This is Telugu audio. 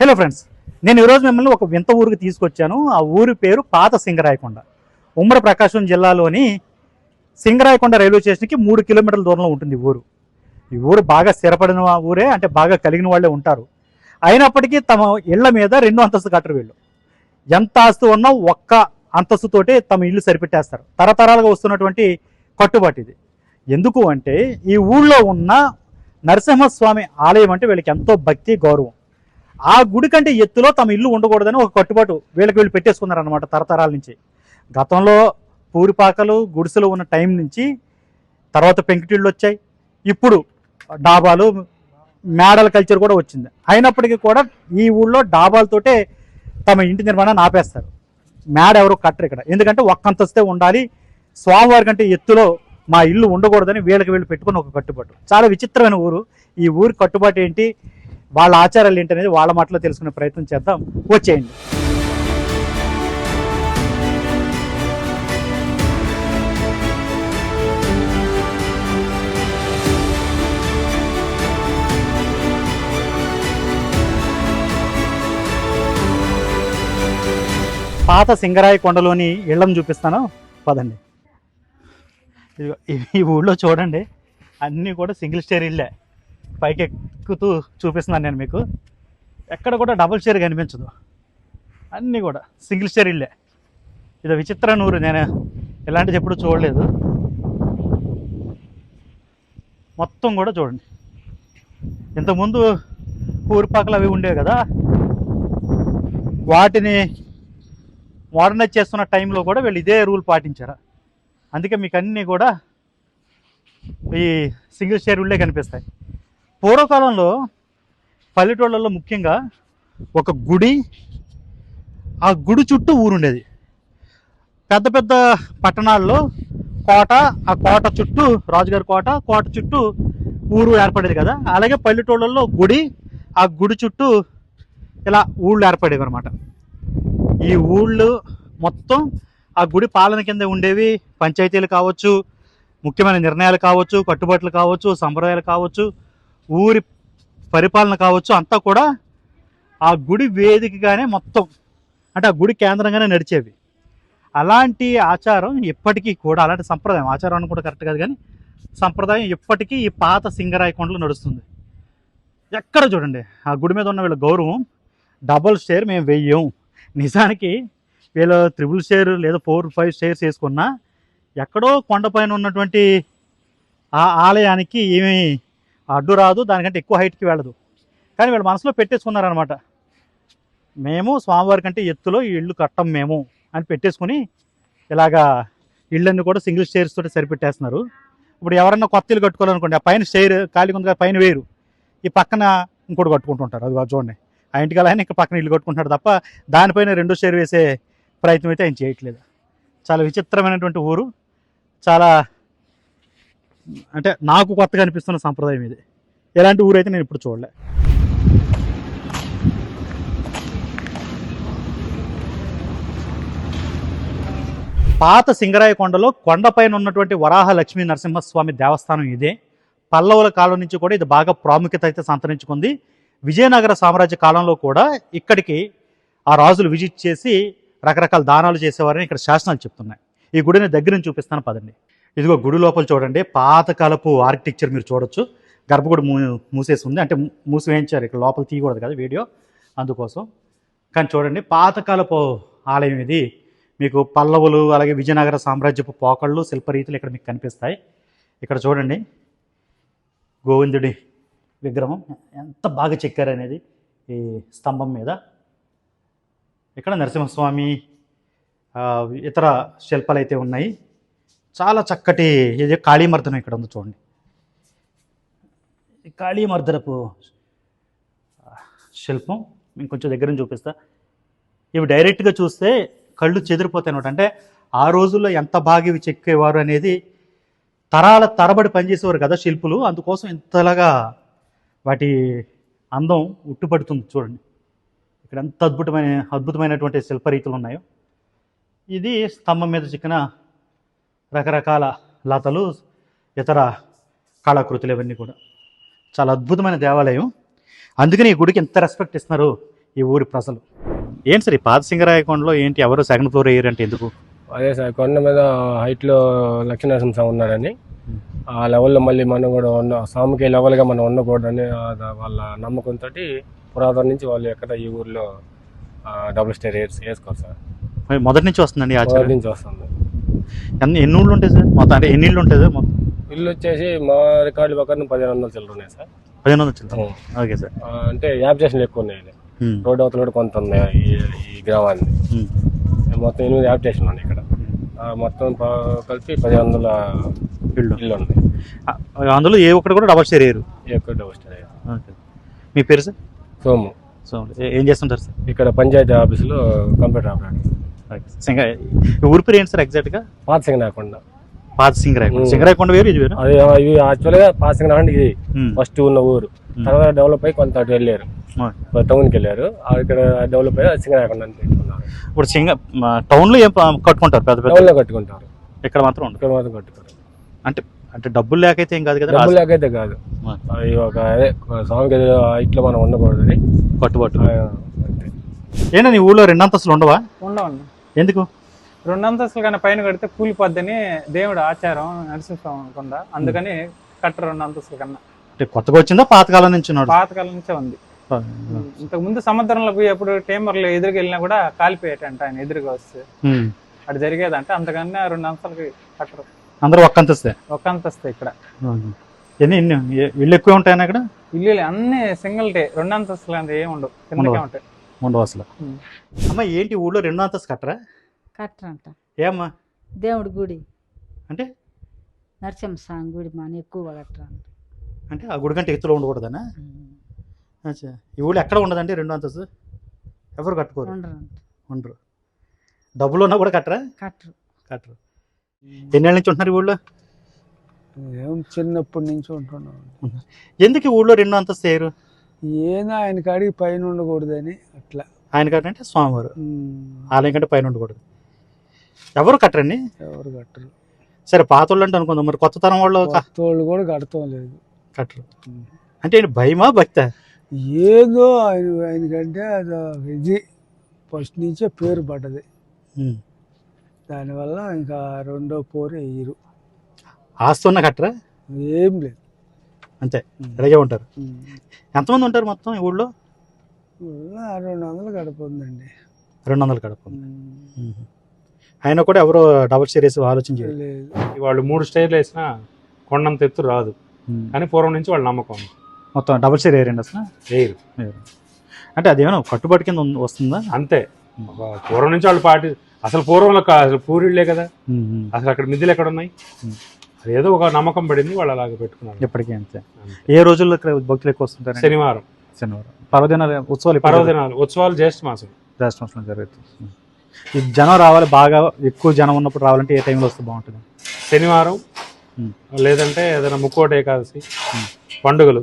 హలో ఫ్రెండ్స్ నేను ఈరోజు మిమ్మల్ని ఒక వింత ఊరికి తీసుకొచ్చాను. ఆ ఊరి పేరు పాత సింగరాయకొండ. ఉమ్మడి ప్రకాశం జిల్లాలోని సింగరాయకొండ రైల్వే స్టేషన్కి మూడు కిలోమీటర్ల దూరంలో ఉంటుంది ఈ ఊరు. ఈ ఊరు బాగా స్థిరపడిన ఊరే అంటే బాగా కలిగిన వాళ్ళే ఉంటారు. అయినప్పటికీ తమ ఇళ్ళ మీద రెండు అంతస్తు కట్టరు వీళ్ళు. ఎంత ఆస్తు ఉన్నా ఒక్క అంతస్తుతోటే తమ ఇల్లు సరిపెట్టేస్తారు. తరతరాలుగా వస్తున్నటువంటి కట్టుబాటు ఇది. ఎందుకు అంటే ఈ ఊళ్ళో ఉన్న నరసింహస్వామి ఆలయం అంటే వీళ్ళకి ఎంతో భక్తి గౌరవం. ఆ గుడి కంటే ఎత్తులో తమ ఇల్లు ఉండకూడదని ఒక కట్టుబాటు వీళ్ళకి వీళ్ళు పెట్టేసుకున్నారనమాట తరతరాల నుంచి. గతంలో పూరిపాకలు గుడిసెలు ఉన్న టైం నుంచి తర్వాత పెంకుటిళ్ళు వచ్చాయి. ఇప్పుడు డాబాలు మేడల కల్చర్ కూడా వచ్చింది. అయినప్పటికీ కూడా ఈ ఊళ్ళో డాబాలతోటే తమ ఇంటి నిర్మాణాన్ని ఆపేస్తారు. మేడ ఎవరు కట్టరు ఇక్కడ. ఎందుకంటే ఒక్కంతస్తే ఉండాలి. స్వామివారి కంటే ఎత్తులో మా ఇల్లు ఉండకూడదని వీళ్ళకి వీళ్ళు పెట్టుకుని ఒక కట్టుబాటు. చాలా విచిత్రమైన ఊరు. ఈ ఊరి కట్టుబాటు ఏంటి? వాళ్ళ ఆచారాలు ఏంటి అనేది వాళ్ళ మాటలో తెలుసుకునే ప్రయత్నం చేద్దాం. వచ్చేయండి. పాత సింగరాయి కొండలోని ఇళ్ళం చూపిస్తాను. పదండి. ఈ- ఊళ్ళో చూడండి. అన్నీ కూడా సింగిల్ స్టేర్ ఇళ్ళే. పైకి ఎక్కుతూ చూపిస్తున్నాను నేను మీకు. ఎక్కడ కూడా డబుల్ షేర్ కనిపించదు. అన్నీ కూడా. సింగిల్ స్టేర్ ఇల్లే. ఇది విచిత్ర నూరు. నేను ఇలాంటిది ఎప్పుడు చూడలేదు. మొత్తం కూడా చూడండి. ఇంతకుముందు ఊరిపాకలు అవి ఉండేవి కదా. వాటిని మోడర్నైజ్ చేస్తున్న టైంలో కూడా వీళ్ళు ఇదే రూల్ పాటించారు. అందుకే మీకు అన్నీ కూడా ఈ సింగిల్ షేర్ ఉళ్ళే కనిపిస్తాయి. పూర్వకాలంలో పల్లెటూళ్ళలో ముఖ్యంగా ఒక గుడి ఆ గుడి చుట్టూ ఊరుండేది. పెద్ద పెద్ద పట్టణాల్లో కోట ఆ కోట చుట్టూ రాజుగారి కోట కోట చుట్టూ ఊరు ఏర్పడేది కదా. అలాగే పల్లెటూళ్ళల్లో గుడి ఆ గుడి చుట్టూ ఇలా ఊళ్ళు ఏర్పడేవి అనమాట ఈ ఊళ్ళు మొత్తం ఆ గుడి పాలన కింద ఉండేవి. పంచాయతీలు కావచ్చు ముఖ్యమైన నిర్ణయాలు కావచ్చు కట్టుబాట్లు కావచ్చు సంప్రదాయాలు కావచ్చు. ఊరి పరిపాలన కావచ్చు అంతా కూడా ఆ గుడి వేదికగానే మొత్తం అంటే ఆ గుడి కేంద్రంగానే నడిచేవి. అలాంటి ఆచారం ఇప్పటికీ కూడా అలాంటి సంప్రదాయం ఆచారం అని కూడా కరెక్ట్ కాదు కానీ సంప్రదాయం ఇప్పటికీ ఈ పాత సింగరాయ కొండలు నడుస్తుంది. ఎక్కడ చూడండి ఆ గుడి మీద ఉన్న వీళ్ళ గౌరవం డబల్ షేర్ మేము వెయ్యం. నిజానికి వీళ్ళు త్రిబుల్ షేర్ లేదా ఫోర్ ఫైవ్ షేర్స్ వేసుకున్నా ఎక్కడో కొండపైన ఉన్నటువంటి ఆ ఆలయానికి ఏమీ అడ్డు రాదు దానికంటే ఎక్కువ హైట్కి వెళ్ళదు. కానీ వీళ్ళు మనసులో పెట్టేసుకున్నారనమాట. మేము స్వామివారి కంటే ఎత్తులో ఈ ఇల్లు కట్టం మేము అని పెట్టేసుకుని ఇలాగా ఇళ్ళన్నీ కూడా సింగిల్ స్టేర్స్ తోటి సరిపెట్టేస్తున్నారు. ఇప్పుడు ఎవరన్నా కొత్త ఇల్లు కట్టుకోవాలనుకోండి ఆ పైన స్టేర్ ఖాళీగా ఉంది కదా పైన వేరు ఈ పక్కన ఇంకోటి కట్టుకుంటుంటారు అది చూడండి. ఆ ఇంటికి అలా ఇంకా పక్కన ఇల్లు కట్టుకుంటున్నాడు తప్ప దానిపైన రెండో షేర్ వేసే ప్రయత్నం అయితే ఆయన చేయట్లేదు. చాలా విచిత్రమైనటువంటి ఊరు. చాలా అంటే నాకు కొత్తగా అనిపిస్తున్న సంప్రదాయం ఇది. ఎలాంటి ఊరు అయితే నేను ఇప్పుడు చూడలే. పాత సింగరాయ కొండలో కొండపైన ఉన్నటువంటి వరాహ లక్ష్మీ నరసింహస్వామి దేవస్థానం ఇదే. పల్లవుల కాలం నుంచి కూడా ఇది బాగా ప్రాముఖ్యత అయితే సంతరించుకుంది. విజయనగర సామ్రాజ్య కాలంలో కూడా ఇక్కడికి ఆ రాజులు విజిట్ చేసి రకరకాల దానాలు చేసేవారని ఇక్కడ శాసనాలు చెప్తున్నాయి. ఈ గుడిని దగ్గర నుంచి చూపిస్తాను పదండి. ఇదిగో గుడి లోపల చూడండి పాతకాలపు ఆర్కిటెక్చర్ మీరు చూడొచ్చు. గర్భగుడి మూ మూసేసి ఉంది అంటే మూసివేయించారు. ఇక్కడ లోపల తీయకూడదు కదా వీడియో. అందుకోసం. కానీ చూడండి పాతకాలపు ఆలయం ఇది. మీకు పల్లవులు అలాగే విజయనగర సామ్రాజ్యపు పోకళ్ళు శిల్పరీతులు ఇక్కడ మీకు కనిపిస్తాయి. ఇక్కడ చూడండి గోవిందుడి విగ్రహం ఎంత బాగా చెక్కారనేది ఈ స్తంభం మీద. ఇక్కడ నరసింహస్వామి ఇతర శిల్పాలు అయితే ఉన్నాయి. చాలా చక్కటి ఇది కాళీమర్దనం ఇక్కడ ఉంది చూడండి. కాళీమర్దనపు శిల్పం మేము కొంచెం దగ్గర నుంచి చూపిస్తా. ఇవి డైరెక్ట్గా చూస్తే కళ్ళు చెదిరిపోతాయి అనమాట అంటే ఆ రోజుల్లో ఎంత బాగా ఇవి చెక్కేవారు అనేది తరాల తరబడి పనిచేసేవారు కదా శిల్పులు. అందుకోసం ఇంతలాగా వాటి అందం ఉట్టుపడుతుంది చూడండి. ఇక్కడ ఎంత అద్భుతమైన అద్భుతమైనటువంటి శిల్పరీతులు ఉన్నాయో. ఇది స్తంభం మీద చిక్కిన రకరకాల లతలు ఇతర కళాకృతులు ఇవన్నీ కూడా. చాలా అద్భుతమైన దేవాలయం. అందుకని ఈ గుడికి ఎంత రెస్పెక్ట్ ఇస్తున్నారు ఈ ఊరి ప్రజలు. ఏంటి సార్ ఈ పాత సింగరాయకొండలో ఏంటి? ఎవరు సెకండ్ ఫ్లోర్ వేయరు అంటే ఎందుకు? అదే సార్ కొండ మీద హైట్లో లక్ష్మీనరసింహ స్వామి ఉన్నాడని ఆ లెవెల్లో మళ్ళీ మనం కూడా ఉన్న స్వామికి లెవెల్గా మనం ఉండకూడదని వాళ్ళ నమ్మకంతో పురాతన నుంచి వాళ్ళు ఎక్కడ ఈ ఊర్లో డబుల్ స్టేర్ వేసి వేసుకోరు సార్. మొదటి నుంచి వస్తుందండి మొదటి నుంచి వస్తుంది. ఎన్ని ఎన్ని ఊళ్ళు ఉంటాయి సార్? మొత్తం అంటే ఎన్ని ఇళ్ళు ఉంటుంది సార్ మొత్తం? ఇల్లు వచ్చేసి మా రికార్డు ప్రకారం పదిహేను వందల చిల్లర ఉన్నాయి సార్. పదిహేను వందల చిల్లర. Okay sir. అంటే యాప్ స్టేషన్లు ఎక్కువ ఉన్నాయి రోడ్డు అవతల కూడా కొంత ఉన్నాయి ఈ గ్రామాన్ని మొత్తం ఎనిమిది యాప్ స్టేషన్లు ఉన్నాయి ఇక్కడ. మొత్తం కలిపి పదిహేను వందల ఇళ్ళు ఇల్లు ఉన్నాయి. అందులో ఏ ఒక్కటి కూడా డబల్ షేర్ వేయరు? ఎక్కువ డబుల్ స్టేర్ ఓకే. మీ పేరు సార్? సోము. సో ఏ- ఏం చేస్తుంటారు సార్? ఇక్కడ పంచాయతీ ఆఫీసులో కంప్యూటర్ ఆపరేటర్. ఊరి పేరు ఏంటి సార్ ఎగ్జాక్ట్గా పాత సింగ్ రాకుండా పాత సింగరాయకొండ. సింగరాయకొండ వేరు ఇది వేరు? అది ఇవి యాక్చువల్గా పాత సింగ్ రాకుండా ఇది ఫస్ట్ ఉన్న ఊరు. తర్వాత డెవలప్ అయ్యి కొంత అటు వెళ్ళారు. టౌన్కి వెళ్ళారు. ఆ ఇక్కడ డెవలప్ అయ్యి సింగ్ రాకుండా అని పెట్టుకున్నారు. ఇప్పుడు సింగ టౌన్లో ఏం ప- కట్టుకుంటారు పెద్ద పెద్ద? టౌన్లో కట్టుకుంటారు. ఇక్కడ మాత్రం ఉండదు. ఇక్కడ మాత్రం కట్టుకోరు. అంటే అంటే డబ్బులు లేకైతే ఏం కాదు కదా? డబ్బులు లేకైతే కాదు. ఆ, అవి ఒక అదే స్వామికి ఇట్లా మనం ఉండకూడదని కట్టుబాటు. ఆ, అంతే. ఏంటో నీ ఊళ్ళో రెండు అంతస్తులు ఉండవా? ఉండవండి. ఎందుకు? రెండు అంతస్తులు కన్నా పైన కడితే కూలిపోద్దని దేవుడు ఆచారం నరసింహస్వామి కొండ. అందుకని కట్ట రెండు అంతస్తుల కన్నా. అంటే కొత్తగా వచ్చిందా? పాతకాలం నుంచి పాతకాలం నుంచే ఉంది. ఇంతకు ముందు సముద్రంలో పోయి ఎప్పుడు టేమర్లు ఎదురుకి వెళ్ళినా కూడా కాలిపోయేటంట ఆయన ఎదురుగా వస్తే. అటు జరిగేదంట. అంతకన్నా రెండు అంతస్తులకి కట్టరు. అందరూ ఒక్క అంతస్తే? ఒక అంతస్తు ఇక్కడ. ఎన్ని ఇళ్ళు ఎక్కువ ఉంటాయని అక్కడ ఇల్లు అన్ని సింగిల్ డే రెండు అంతస్తులు అంటే ఏమి ఉండవు. కిందకే? ఉంటాయి. ఉండవు అసలు. అమ్మ ఏంటి ఊళ్ళో రెండు అంతస్తు కట్టరా? కట్టరంట. ఏమ్మా? దేవుడి గుడి. అంటే? నరసింహస్వామి గుడి మన ఎక్కువగా కట్టరంట. అంటే ఆ గుడి కంటే ఎత్తులో ఉండకూడదనా? అచ్చా. ఈ ఊళ్ళో ఎక్కడ ఉండదండి రెండు అంతస్తు? ఎవరు కట్టుకోరు? ఉండరు. డబ్బులు ఉన్నా కూడా కట్టరా? కట్టరు. కట్టరు. ఎన్నేళ్ళ నుంచి ఉంటున్నారు ఈ ఊళ్ళో? ఏం చిన్నప్పటి నుంచి ఉంటున్నాం. ఎందుకు ఈ ఊళ్ళో రెండు అంతస్తు చేయరు? ఏదో ఆయన కాడికి పైన ఉండకూడదని అట్లా. ఆయన కంటే స్వామివారు. ఉమ్, ఆలయం కంటే పైన ఉండకూడదు. ఎవరు కట్టరండి? ఎవరు కట్టరు. సరే పాత వాళ్ళు అంటే అనుకుందాం. మరి కొత్త తరం వాళ్ళు కొత్త వాళ్ళు కూడా కడతాం లేదు. కట్టరు. అంటే ఏంటి భయమా భక్త? ఏదో ఆయన ఆయనకంటే అది ఇది ఫస్ట్ నుంచే పేరు పడ్డది. దానివల్ల ఇంకా రెండో పోరు వేయరు. ఆస్తి ఉన్న కట్టరా? ఏం లేదు. అంతే. ఇలాగే ఉంటారు. ఎంతమంది ఉంటారు మొత్తం ఈ ఊళ్ళో? రెండు వందలు గడపందండి రెండు వందలు కడప ఆయన కూడా ఎవరో డబల్ షేర్ వేసి ఆలోచన చేయరు. లేదు. వాళ్ళు మూడు స్టైర్లు వేసినా కొండంత ఎత్తు రాదు. కానీ పూర్వం నుంచి వాళ్ళ నమ్మకం మొత్తం డబల్ షేర్ వేయరండి అసలు? వేయరు. అంటే అదేమైనా కట్టుబాటు కింద వస్తుందా? అంతే. పూర్వం నుంచి వాళ్ళు పాటి అసలు పూర్వంలో అసలు పూరిళ్ళే కదా. అసలు అక్కడ మిద్దెలు ఎక్కడ ఉన్నాయి ఏదో ఒక నమ్మకం పడింది వాళ్ళు అలాగే పెట్టుకున్నారు. ఎప్పటికీ అంతే. ఏ రోజుల్లో ఇక్కడ భక్తులు ఎక్కువ వస్తుంటారు శనివారం. శనివారం. పర్వదినాలు ఉత్సవాలు పర్వదినాలు ఉత్సవాలు జ్యేష్ఠ మాసం. జ్యేష్ఠ మాసంలో జరుగుతుంది. ఈ జనం రావాలి బాగా ఎక్కువ జనం ఉన్నప్పుడు రావాలంటే ఏ టైంలో వస్తే బాగుంటుంది? శనివారం. లేదంటే ఏదైనా ముక్కోటి ఏకాదశి పండుగలు.